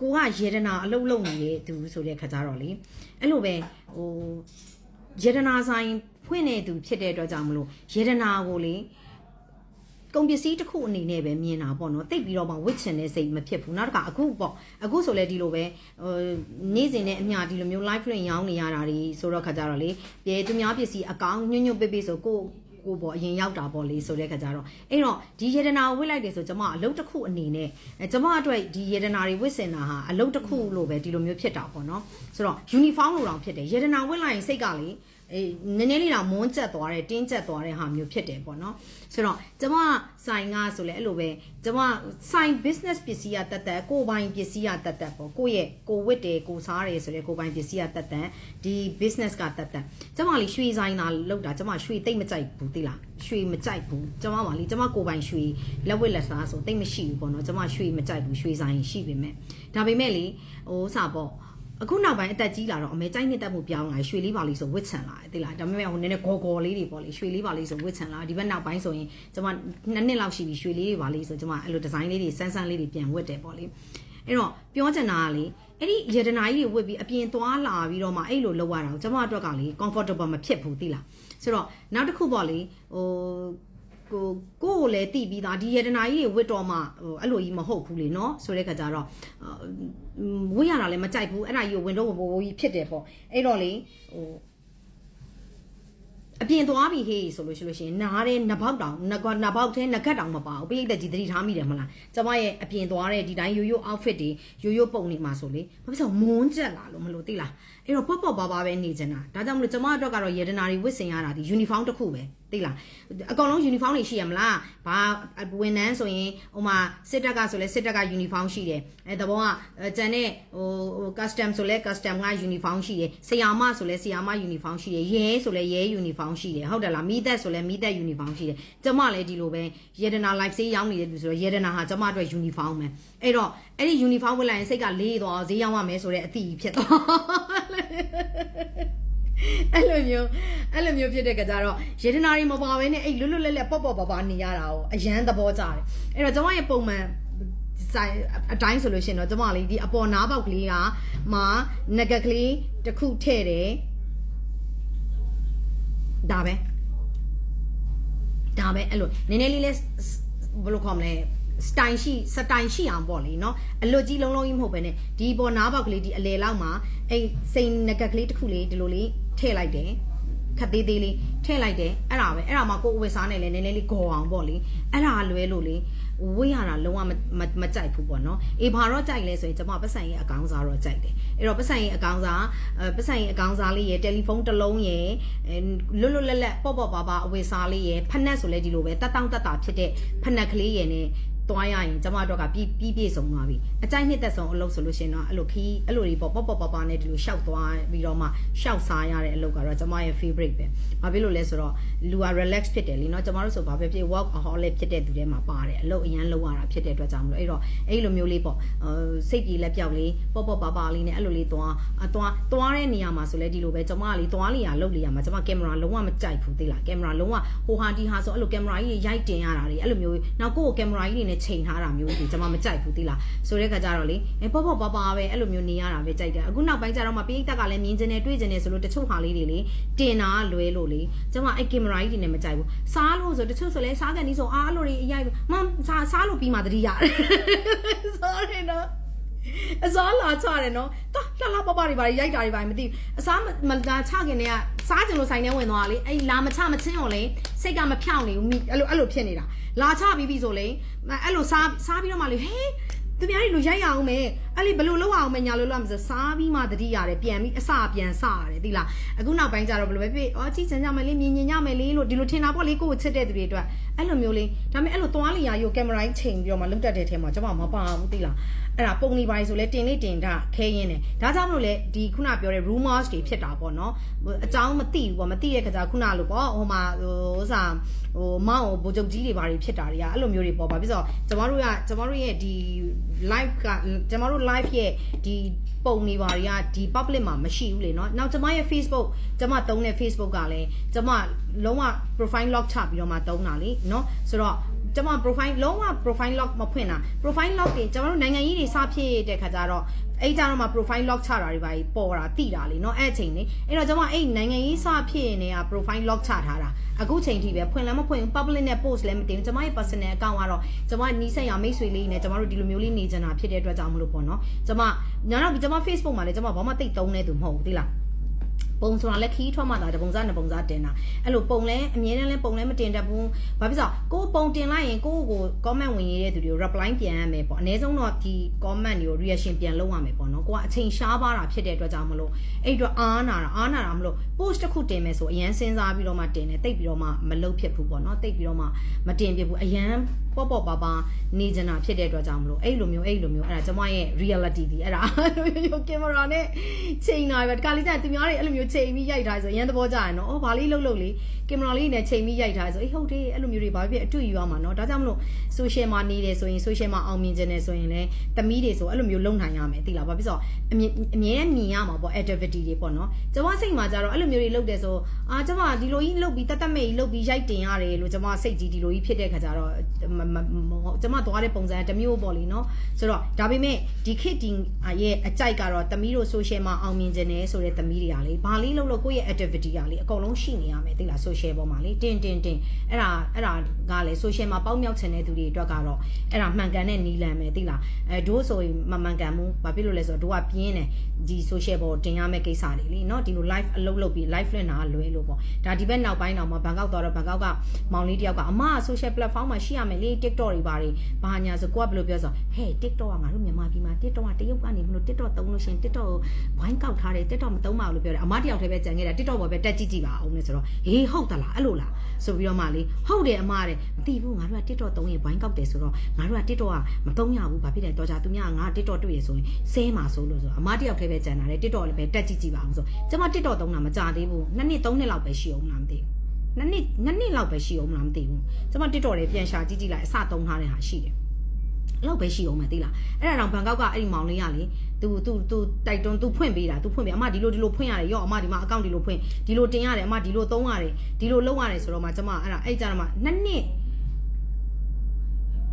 ကိုကယေဒနာအလုပ်လုပ်နေတဲ့သူဆိုတဲ့ခါကြတော့လေအဲ့လိုပဲဟိုယေဒနာဆိုင်ဖွင့်နေသူဖြစ်တဲ့အတွက်ကြောင့်မလို့ယေဒနာကိုလေကုန်ပစ္စည်းတစ်ခုအနေနဲ့ပဲမြင်တာပေါ့နော်တိတ်ပြီးတော့မှဝစ်ချင်တဲ့စိတ်မဖြစ်ဘူးနောက်တစ်ခါအခုပေါ့အခုဆိုလဲဒီလိုပဲဟိုနေ့စဉ်နဲ့အမျှဒီလိုမျိုး live လွှင့်ရောင်းနေရတာတွေဆိုတော့ခါကြတော့လေပြေသူများပစ္စည်းအကောင်ညွန့်ညွန့်ပိပိဆိုကို ကိုပေါ့အရင်ရောက်တာပေါ့လေဆိုတဲ့ခါကြတော့အဲ့တော့ဒီယေဒနာကိုဝစ်လိုက်တယ်ဆိုကျွန်မအလုပ်တစ်ခုအနေနဲ့အဲကျွန်မအတွက်ဒီယေဒနာတွေဝစ်စင်တာဟာအလုပ်တစ်ခုလို့ပဲဒီလိုမျိုးဖြစ်တာပေါ့နော်ဆိုတော့ uniform လိုတောင်ဖြစ်တယ်ယေဒနာဝစ်လိုက်ရင်စိတ်ကလေ အေးနည်းနည်းလေးတော့မွန်းကျက်သွားတယ်တင်းကျက်သွားတဲ့ဟာမျိုးဖြစ်တယ်ပေါ့နော်ဆိုတော့ကျမဆိုင်ကဆိုလဲအဲ့လိုပဲကျမဆိုင် business ပစ္စည်းကတက်တက်ကိုယ်ပိုင်ပစ္စည်းကတက်တက်ပေါ့ကိုယ့်ရဲ့ကိုဝတ်တယ်ကိုစားတယ်ဆိုလဲကိုယ်ပိုင်ပစ္စည်းကတက်တက်ဒီ business ကတက်တက်ကျမလေးရွှေဆိုင်သာလောက်တာကျမရွှေတိတ်မကြိုက်ဘူးသိလားရွှေမကြိုက်ဘူးကျမပါလေကျမကိုယ်ပိုင်ရွှေလက်ဝတ်လက်စားဆိုတိတ်မရှိဘူးပေါ့နော်ကျမရွှေမကြိုက်ဘူးရွှေဆိုင်ရှိပေမဲ့ဒါပေမဲ့လေဟိုစပေါ့ အခုနောက်ပိုင်းအသက်ကြီးလာတော့အမေကြိုက်နှစ်တက်မှုပြောင်းလာရွှေလေးပါလေးဆိုဝစ်ချန်လာတယ်သိလားဒါပေမဲ့ဟိုနည်းနည်းဂေါ်ဂေါ်လေးတွေပေါ့လေရွှေလေးပါလေးဆိုဝစ်ချန်လာဒီဘက်နောက်ပိုင်းဆိုရင်ကျွန်မနှစ်နှစ်လောက်ရှိပြီရွှေလေးတွေပါလေးဆိုကျွန်မအဲ့လိုဒီဇိုင်းလေးတွေစမ်းစမ်းလေးတွေပြန်ဝတ်တယ်ပေါ့လေအဲ့တော့ပြောချင်တာကလေအဲ့ဒီရတနာကြီးတွေဝတ်ပြီးအပြင်သွားလာပြီးတော့မှအဲ့လိုလောက်ရတာကိုကျွန်မအတွက်ကလေ comfortable မဖြစ်ဘူးသိလားဆိုတော့နောက်တစ်ခုပေါ့လေဟို ကိုကိုကိုလည်းတိပြီးသားဒီရတနာကြီးတွေဝတ်တော့မှဟိုအဲ့လိုကြီးမဟုတ်ဘူးလေနော်ဆိုတဲ့ခါကျတော့ဝတ်ရတာလည်းမကြိုက်ဘူးအဲ့ဒါကြီးကိုဝင်တော့ဘိုးဘိုးကြီးဖြစ်တယ်ပေါ့အဲ့တော့လေဟိုအပြင်သွားပြီဟေးဆိုလို့ရှိလို့ရှိရင်နားတဲ့နဘောက်တောင်နကနဘောက်ထဲနကတ်တောင်မပါဘူးပိဋကကြီးသတိထားမိတယ်မလားကျမရဲ့အပြင်သွားတဲ့ဒီတိုင်းရိုးရိုး outfit တွေရိုးရိုးပုံနေမှာဆိုလေဘာဖြစ်လို့မွန်းကျက်လာလို့မလို့သိလားအဲ့တော့ပေါ့ပေါ့ပါပါပဲနေချင်တာဒါကြောင့်မလို့ကျမအတွက်ကတော့ယေဒနာတွေဝတ်ဆင်ရတာဒီ uniform တစ်ခုပဲ သိလားအကောင်လုံး uniform တွေရှိရမလားဘာဝန်ထမ်းဆိုရင်ဟိုမှာစစ်တပ်ကဆိုလဲစစ်တပ်က uniform ရှိတယ်အဲတဘောကကျန်တဲ့ဟိုဟို custom ဆိုလဲ custom က uniform ရှိတယ်ဆရာမဆိုလဲဆရာမ uniform ရှိတယ်ရဲဆိုလဲရဲ uniform ရှိတယ်ဟုတ်တယ်လားမိသက်ဆိုလဲမိသက် uniform ရှိတယ်ကျမလည်းဒီလိုပဲယေဒနာ live ဆေးရောင်းနေတဲ့လူဆိုတော့ယေဒနာဟာကျမအတွက် uniform ပဲအဲ့တော့အဲ့ဒီ uniform ဝတ်လိုက်ရင်စိတ်ကလေးသွားဈေးရောင်းရမယ်ဆိုတဲ့အသည့်ဖြစ်သွား အဲ့လိုမျိုးအဲ့လိုမျိုးဖြစ်တဲ့ကကြတော့ရေထနာတွေမပါဘဲနဲ့အဲ့လွတ်လွတ်လပ်လပ်ပေါ့ပေါ့ပါပါနေရတာကိုအရန်သဘောကျတယ်အဲ့တော့ကျွန်မရဲ့ပုံမှန်ဆိုင်အတိုင်းဆိုလို့ရှိရင်တော့ကျွန်မလေးဒီအပေါ်နားပေါက်ကလေးကမှာနဂက်ကလေးတစ်ခုထည့်တယ်ဒါပဲဒါပဲအဲ့လိုနည်းနည်းလေးလဲဘယ်လိုခေါ်မလဲစတိုင်ရှိစတိုင်ရှိအောင်ပေါ့လေနော်အလွတ်ကြီးလုံးလုံးကြီးမဟုတ်ပဲねဒီပေါ်နားပေါက်ကလေးဒီအလေလောက်မှာအဲ့စိန်ငကက်ကလေးတစ်ခုလေးဒီလိုလေး ထည့်လိုက်တယ်ခက်သေးသေးလေးထည့်လိုက်တယ်အဲ့ဒါပဲအဲ့ဒါမှကိုယ်အဝတ်စားနေလဲနည်းနည်းလေးဂေါ်အောင်ပေါ့လေအဲ့ဒါလွဲလို့လေဝေးရတာလုံးဝမမကြိုက်ဘူးပေါ့နော်အေးဘာတော့ကြိုက်လဲဆိုရင်ကျွန်မပတ်စံရဲ့အကောင်းစားတော့ကြိုက်တယ်အဲ့တော့ပတ်စံရဲ့အကောင်းစားပတ်စံရဲ့အကောင်းစားလေးရဲ့တယ်လီဖုန်းတစ်လုံးရဲ့လွတ်လွတ်လပ်လပ်ပေါ့ပေါ့ပါပါအဝတ်စားလေးရဲ့ဖက်နက်ဆိုလဲဒီလိုပဲတက်တောင့်တက်တာဖြစ်တဲ့ဖက်နက်ကလေးရဲ့ ਨੇ သွားရရင်ကျမတို့ကပြီးပြီးပြည့်စုံသွားပြီအကြိုက်နှစ်သက်ဆုံးအလုပ်ဆိုလို့ရှိရင်တော့အဲ့လိုခီးအဲ့လိုတွေပေါ့ပေါ့ပေါ့ပေါ့ပေါ့နဲ့ဒီလိုရှောက်သွားပြီးတော့မှရှောက်စားရတဲ့အလုပ်ကတော့ကျမရဲ့ favorite ပဲဘာဖြစ်လို့လဲဆိုတော့လူက relax ဖြစ်တယ်လीเนาะကျမတို့ဆိုဘာပဲဖြစ် work aholic ဖြစ်တဲ့သူတွေမှာပါတယ်အလုပ်အရန်လုပ်ရတာဖြစ်တဲ့အတွက်ကြောင့်မလို့အဲ့တော့အဲ့လိုမျိုးလေးပေါ့စိတ်ပြေလက်ပြောက်လေးပေါ့ပေါ့ပါပါလေးနဲ့အဲ့လိုလေးသွားအသွားသွားတဲ့နေရာမှာဆိုလဲဒီလိုပဲကျမကလေးသွားလေးရလုပ်လေးရမှာကျမကင်မရာလုံးဝမကြိုက်ဘူးသိလားကင်မရာလုံးဝဟိုဟာဒီဟာဆိုအဲ့လိုကင်မရာကြီးရိုက်တင်ရတာတွေအဲ့လိုမျိုးနောက်ကိုယ့်ကိုကင်မရာကြီးတွေနဲ့ ချိန်ထားတာမျိုးတွေကျွန်မမကြိုက်ဘူးသိလားဆိုတဲ့ခါကျတော့လေအဲပေါ့ပေါ့ပါပါပဲအဲ့လိုမျိုးနေရတာပဲကြိုက်တယ်အခုနောက်ပိုင်းကျတော့မှပိဋကကလည်းမြင်ကျင်နေတွေ့ကျင်နေဆိုလို့တချို့ဟာလေးတွေလေတင်တာလွဲလို့လေကျွန်မအဲ့ကင်မရာကြီးတွေနဲ့မကြိုက်ဘူးစားလို့ဆိုတချို့ဆိုလဲစားကန်ဒီဆိုအားလို့တွေအရိုက်မစားစားလို့ပြီးမှတတိရတယ် sorry နော် အစားလာချတယ်နော်တော်လှလှပပတွေပါရိုက်တာတွေပါမသိအစားမလာချခင်တည်းကစားကျင်လို့ဆိုင်ထဲဝင်သွားလေအဲ့လာမချမချင်းအောင်လေစိတ်ကမဖြောင်းနေဘူးအဲ့လိုအဲ့လိုဖြစ်နေတာလာချပြီးပြီဆိုလေအဲ့လိုစားစားပြီးတော့မှလေဟေးသူများတွေလိုရိုက်ရအောင်မယ်အဲ့လေဘယ်လိုလုပ်အောင်မညာလို့လို့မဆိုစားပြီးမှတတိရတယ်ပြန်ပြီးအစပြန်စရတယ်သိလားအခုနောက်ပိုင်းကျတော့ဘယ်လိုပဲဖြစ်အော်ကြည့်ချင်ကြမယ်လေမြင်မြင်ကြမယ်လေလို့ဒီလိုထင်တာပေါ့လေကိုကိုချစ်တဲ့သူတွေအတွက်အဲ့လိုမျိုးလေးဒါပေမဲ့အဲ့လိုသွားလီယာရိုကင်မရာကြီးချိန်ပြီးတော့မှလုတ်တက်တဲ့ထဲမှာကျွန်မမပါဘူးသိလားအဲ့ဒါပုံနေပါဆိုလဲတင်လေးတင်တာခဲရင်းတယ်ဒါကြောင့်မလို့လေဒီခုနပြောတဲ့ rumors တွေဖြစ်တာပေါ့နော်အကြောင်းမသိဘူးပေါ့မသိတဲ့ခါကျခုနလို့ပေါ့ဟိုမှာဟိုဥစားဟိုမောင်ဘိုးချုပ်ကြီးတွေဘာတွေဖြစ်တာတွေကအဲ့လိုမျိုးတွေပေါ့ပါပြီးတော့ကျမတို့ကကျမတို့ရဲ့ဒီ live ကကျမတို့live ရဲ့ဒီပုံနေပါတွေကဒီ public မှာမရှိဘူးလေเนาะနောက်ကျမရဲ့ Facebook ကျမတုံးတဲ့ Facebook ကလည်းကျမလုံးဝ profile lock ချပြီးတော့မှတုံးတာလေเนาะဆိုတော့ ကျွန်မ profile လုံးဝ profile lock မဖွင့်တာ profile lock တွေကျွန်တော်တို့နိုင်ငံကြီးတွေစဖြစ်တဲ့ခါကျတော့အဲ့ကြတော့မှ profile lock ချတာတွေပါပေါ်တာတိတာလေเนาะအဲ့အချိန်လေအဲ့တော့ကျွန်မအဲ့နိုင်ငံကြီးစဖြစ်နေက profile lock ချထားတာအခုချိန်ထိပဲဖွင့်လည်းမဖွင့်ဘူး public နဲ့ post လည်းမတင်ဘူးကျွန်မရဲ့ personal account ကတော့ကျွန်မနီးစပ်ရမိတ်ဆွေလေးနဲ့ကျွန်တော်တို့ဒီလိုမျိုးလေးနေကြတာဖြစ်တဲ့အတွက်ကြောင့်မလို့ပေါ့เนาะကျွန်မညာတော့ကျွန်မ Facebook မှာလည်းကျွန်မဘာမှတိတ်သုံးနေသူမဟုတ်ဘူးသိလား ပုံဆိုတာလည်းခီးထွက်မှသာတပုံစားနှစ်ပုံစားတင်တာအဲ့လိုပုံလဲအမြဲတမ်းလဲပုံလဲမတင်တတ်ဘူးဘာဖြစ်လို့ကိုပုံတင်လိုက်ရင်ကိုကို comment ဝင်ရတဲ့သူတွေကို reply ပြန်ရမယ်ပေါ့အနည်းဆုံးတော့ဒီ comment တွေကို reaction ပြန်လုပ်ရမယ်ပေါ့နော်ကိုကအချိန်ရှားပါတာဖြစ်တဲ့အတွက်ကြောင့်မလို့အဲ့အတွက်အားနာတာအားနာတာမလို့ post တစ်ခုတင်မယ်ဆိုအရန်စဉ်းစားပြီးတော့မှတင်တယ်တိတ်ပြီးတော့မှမလုပ်ဖြစ်ဘူးပေါ့နော်တိတ်ပြီးတော့မှမတင်ပြဘူးအရန်ပေါ့ပေါ့ပါပါနေကြတာဖြစ်တဲ့အတွက်ကြောင့်မလို့အဲ့လိုမျိုးအဲ့လိုမျိုးအဲ့ဒါကျွန်မရဲ့ reality ဒီအဲ့ဒါရိုးကင်မရာနဲ့ချိန်တာပဲတခါလေးကျရင်သူများတွေအဲ့လိုမျိုးချိန်ပြီးရိုက်ထားဆိုရန်သဘောကျရနော်။အော်ဘာလေးလှုပ်လှုပ်လေးကင်မရာလေးနဲ့ချိန်ပြီးရိုက်ထားဆိုအေးဟုတ်တယ်အဲ့လိုမျိုးတွေဘာဖြစ်အတူယူရမှာနော်။ဒါကြောင့်မလို့ social မှာနေတယ်ဆိုရင် social မှာအောင်မြင်ခြင်းနဲ့ဆိုရင်လည်းသမီးတွေဆိုအဲ့လိုမျိုးလုံနိုင်ရမယ်သိလား။ဘာဖြစ်ဆိုအမြင်အမြဲမြင်ရမှာပေါ့ activity တွေပေါ့နော်။ကျွန်မစိတ်မှာကြတော့အဲ့လိုမျိုးတွေလုပ်တယ်ဆိုအာကျွန်မဒီလိုကြီးလုပ်ပြီးတတ်တတ်မဲ့ကြီးလုပ်ပြီးရိုက်တင်ရတယ်လို့ကျွန်မစိတ်ကြီးဒီလိုကြီးဖြစ်တဲ့ခါကျတော့ကျွန်မသွားတဲ့ပုံစံတစ်မျိုးပေါ့လေနော်။ဆိုတော့ဒါပေမဲ့ဒီခေတ်ဒီရဲ့အကြိုက်ကတော့သမီးတို့ social မှာအောင်မြင်ခြင်းနဲ့ဆိုတဲ့သမီးတွေအားလေဘာလေးလုပ်လို့ကိုယ့်ရဲ့ activity ကလေအကုန်လုံးရှိနေရမယ်သိလား social ပေါ်မှာလေတင်တင်တင်အဲ့ဒါအဲ့ဒါကလေ social မှာပေါက်မြောက်ချင်တဲ့သူတွေအတွက်ကတော့အဲ့ဒါမှန်ကန်တဲ့နီလန်ပဲသိလားအဲဒို့ဆိုရင်မမှန်ကန်ဘူးဘာဖြစ်လို့လဲဆိုတော့ဒို့ကပြင်းတယ်ဒီ social ပေါ်တင်ရမယ့်ကိစ္စတွေလေเนาะဒီလို live အလုပ်လုပ်ပြီး live လွှင့်တာကလွဲလို့ပေါ့ဒါဒီဘက်နောက်ပိုင်းတော့မှဘန်ကောက်သွားတော့ဘန်ကောက်ကမောင်လေးတယောက်ကအမ social platform မှာရှိရမယ်လေ TikTok တွေပါတယ်ဘာညာဆိုကိုကဘယ်လိုပြောဆိုဟဲ့ TikTok ကငါတို့မြန်မာပြည်မှာ TikTok ကတရုတ်ကနေမလို့ TikTok သုံးလို့ရှင် TikTok ကိုဝိုင်းကောက်ထားတယ် TikTok မသုံးပါဘူးလို့ပြောတယ်အမတ ယောက်တည်းပဲကြံခဲ့တာ TikTok ပေါ်ပဲတက်ကြည့်ကြည့်ပါအောင်လေဆိုတော့ဟေးဟုတ်သလားအဲ့လိုလားဆိုပြီးတော့မှလေဟုတ်တယ်အမတဲ့မသိဘူးငါတို့က TikTok သုံးရင်ဝိုင်းကောက်တယ်ဆိုတော့ငါတို့က TikTok ကမသုံးရဘူးဘာဖြစ်လဲတော့ကြသူများငါ TikTok တွေ့ရဆိုရင်ဆဲမှာဆိုလို့ဆိုအမတယောက်တည်းပဲကြံတာလေ TikTok လည်းပဲတက်ကြည့်ကြည့်ပါအောင်ဆိုကျမ TikTok သုံးတာမကြသေးဘူးနှစ်နှစ်သုံးနှစ်လောက်ပဲရှိအောင်လားမသိဘူးနှစ်နှစ်နှစ်နှစ်လောက်ပဲရှိအောင်လားမသိဘူးကျမ TikTok တွေပြန်ရှာကြည့်ကြည့်လိုက်အစသုံးထားတဲ့ဟာရှိတယ် အဲ့လောက်ပဲရှိအောင်မယ်သိလားအဲ့ဒါတော့ဘန်ကောက်ကအဲ့ဒီမောင်လေးကလေသူသူသူတိုက်တွန်းသူဖွင့်ပေးတာသူဖွင့်ပေးအမဒီလိုဒီလိုဖွင့်ရတယ်ရော့အမဒီမှာအကောင့်ဒီလိုဖွင့်ဒီလိုတင်ရတယ်အမဒီလိုသုံးရတယ်ဒီလိုလုပ်ရတယ်ဆိုတော့မှကျမအဲ့ဒါအဲ့ကြတော့မှနှစ်နှစ်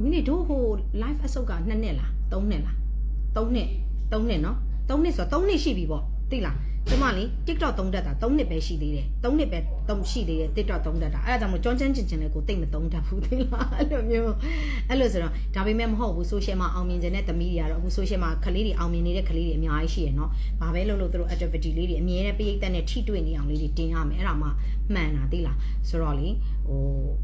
မိနစ်တို့ဟို live အဆုတ်ကနှစ်နှစ်လားသုံးနှစ်လားသုံးနှစ်သုံးနှစ်နော်သုံးနှစ်ဆိုတော့သုံးနှစ်ရှိပြီပေါ့သိလား ကျမလေ TikTok သုံးတတ်တာ3နှစ်ပဲရှိသေးတယ်3နှစ်ပဲသုံးရှိသေးတယ် TikTok သုံးတတ်တာအဲ့ဒါကြောင့်မို့ကြောင်းချမ်းချင်ချင်လည်းကိုတိတ်မသုံးတတ်ဘူးသိလားအဲ့လိုမျိုးအဲ့လိုဆိုတော့ဒါပေမဲ့မဟုတ်ဘူး social မှာအောင်မြင်ခြင်းတဲ့သမီးတွေကတော့အခု social မှာကလေးတွေအောင်မြင်နေတဲ့ကလေးတွေအများကြီးရှိရယ်နော်ဘာပဲလုပ်လို့သူတို့ activity လေးတွေအမြဲတမ်းပိတ်သက်နဲ့ထိတွေ့နေအောင်လေးတွေတင်ရမယ်အဲ့ဒါမှမှန်တာသိလားဆိုတော့လေ ဟို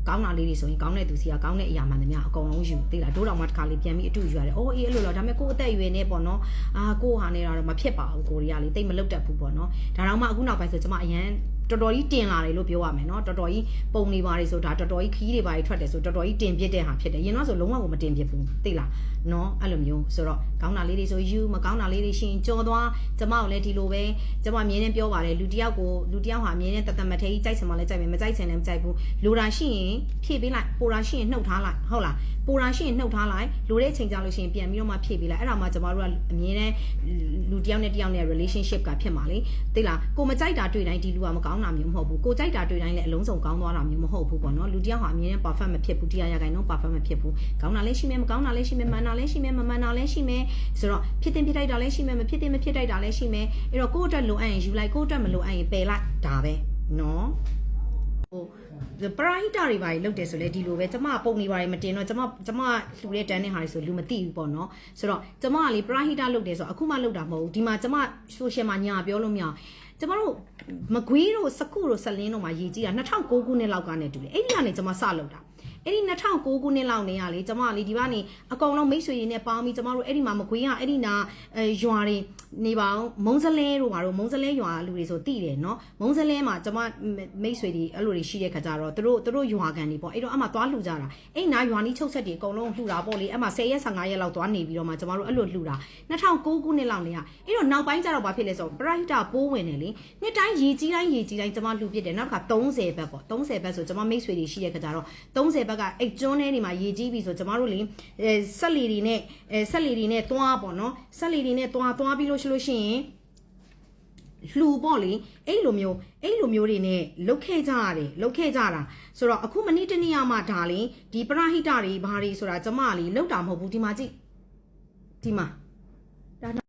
ကောင်းတာလေးတွေဆိုရင်ကောင်းတဲ့သူစီကကောင်းတဲ့အရာမှန်သမျှအကုန်လုံးယူသိလားတို့တော်မှတစ်ခါလေးပြန်ပြီးအတူယူရတယ်အော်အေးအဲ့လိုလားဒါပေမဲ့ကိုယ်အသက်အရွယ်နဲ့ပေါ့နော်အာကိုယ်ဟာနေတော့မဖြစ်ပါဘူးကိုရီးယားလေးတိတ်မလုတ်တတ်ဘူးပေါ့နော်ဒါတော့မှအခုနောက်ပိုင်းဆိုကျမအရန် တော်တော်ကြီးတင်လာတယ်လို့ပြောရမယ်เนาะတော်တော်ကြီးပုံနေပါတယ်ဆိုဒါတော်တော်ကြီးခီးတွေပါထွက်တယ်ဆိုတော်တော်ကြီးတင်ပြစ်တဲ့ဟာဖြစ်တယ်ရင်တော့ဆိုလုံးဝကိုမတင်ပြစ်ဘူးသိလားเนาะအဲ့လိုမျိုးဆိုတော့ကောင်းတာလေးတွေဆိုယူမကောင်းတာလေးတွေရှင်ကြော်သွားကျမကိုလည်းဒီလိုပဲကျမအမြင်နဲ့ပြောပါတယ်လူတယောက်ကိုလူတယောက်ဟာအမြင်နဲ့တသက်မထဲကြီးကြိုက်ချင်မှလည်းကြိုက်မယ်မကြိုက်ချင်လည်းမကြိုက်ဘူးလူတာရှိရင်ဖြည့်ပေးလိုက်ပိုတာရှိရင်နှုတ်ထားလိုက်ဟုတ်လားပိုတာရှိရင်နှုတ်ထားလိုက်လူတဲ့ချိန်ကြလို့ရှိရင်ပြန်ပြီးတော့မှဖြည့်ပေးလိုက်အဲ့ဒါမှကျမတို့ကအမြင်နဲ့လူတယောက်နဲ့တယောက်နဲ့ relationship ကဖြစ်မှာလေသိလားကိုမကြိုက်တာတွေ့တိုင်းဒီလူကမကောင်း တာမျိုးမဟုတ်ဘူးကိုကြိုက်တာတွေ့တိုင်းလည်းအလုံးစုံကောင်းသွားတာမျိုးမဟုတ်ဘူးပေါ့နော်လူတယောက်ဟာအမြင်နဲ့ perfect မဖြစ်ဘူးတရားရခိုင်တော့ perfect မဖြစ်ဘူးကောင်းတာလည်းရှိမယ်မကောင်းတာလည်းရှိမယ်မှန်တာလည်းရှိမယ်မမှန်တာလည်းရှိမယ်ဆိုတော့ဖြစ်တင်ဖြစ်တိုက်တာလည်းရှိမယ်မဖြစ်တင်မဖြစ်တိုက်တာလည်းရှိမယ်အဲ့တော့ကိုယ့်အတွက်လိုအပ်ရင်ယူလိုက်ကိုယ့်အတွက်မလိုအပ်ရင်ပယ်လိုက်ဒါပဲနော်ဟိုပရာဟိတတွေပါလုတ်တယ်ဆိုလဲဒီလိုပဲကျမပုံနေပါတယ်မတင်တော့ကျမကျမလှူတဲ့တန်းတဲ့ဟာတွေဆိုလူမသိဘူးပေါ့နော်ဆိုတော့ကျမကလေပရာဟိတလုတ်တယ်ဆိုအခုမှလုတ်တာမဟုတ်ဘူးဒီမှာကျမ social မှာညာပြောလို့မရအောင် ကျမတို့မကွေးတို့စကုတို့ဆလင်းတို့မှာရည်ကြီးတာ2009ခုနှစ်လောက်ကနေတူတယ်အဲ့ဒီကနေကျမစလုတ်တာ အဲ့ဒီ2009ခုနှစ်လောက်နေရလေကျမလေဒီကနေအကောင်လုံးမိတ်ဆွေတွေနဲ့ပေါင်းပြီးကျမတို့အဲ့ဒီမှာမကွေးရအဲ့ဒီနာအဲရွာတွေနေပါအောင်မုံစလဲတို့မှာတို့မုံစလဲရွာလူတွေဆိုတိတယ်နော်မုံစလဲမှာကျမမိတ်ဆွေတွေအဲ့လိုတွေရှိတဲ့ခါကျတော့သူတို့သူတို့ရွာကန်တွေပေါ့အဲ့တော့အမှသွားလှူကြတာအဲ့နာရွာနီးချုပ်ဆက်တွေအကုန်လုံးလှူတာပေါ့လေအမှ10ရက်15ရက်လောက်သွားနေပြီးတော့မှကျမတို့အဲ့လိုလှူတာ2009ခုနှစ်လောက်နေရအဲ့တော့နောက်ပိုင်းကျတော့ဘာဖြစ်လဲဆိုတော့ brighter ပိုးဝင်တယ်လေနှစ်တိုင်းရေကြီးတိုင်းရေကြီးတိုင်းကျမလှူပြစ်တယ်နောက်တစ်ခါ30ဘက်ပေါ့30ဘက်ဆိုကျမမိတ်ဆွေတွေရှိတဲ့ခါကျတော့30ဘက်ကအဲ့ကျွန်းထဲတွေမှာရေကြီးပြီဆိုကျမတို့လေအဲဆက်လီတွေနဲ့အဲဆက်လီတွေနဲ့သွားပေါ့နော်ဆက်လီတွေနဲ့သွားသွားပြီးလို့ရှိလို့ရှိရင်လှူပေါ့လေအဲ့လိုမျိုးအဲ့လိုမျိုးတွေနဲ့လုတ်ခဲ့ကြရတယ်လုတ်ခဲ့ကြတာဆိုတော့အခုမနေ့တနေ့မှဒါလေဒီပရဟိတတွေဘာတွေဆိုတာကျမလေးလုတ်တာမဟုတ်ဘူးဒီမှာကြည့်ဒီမှာ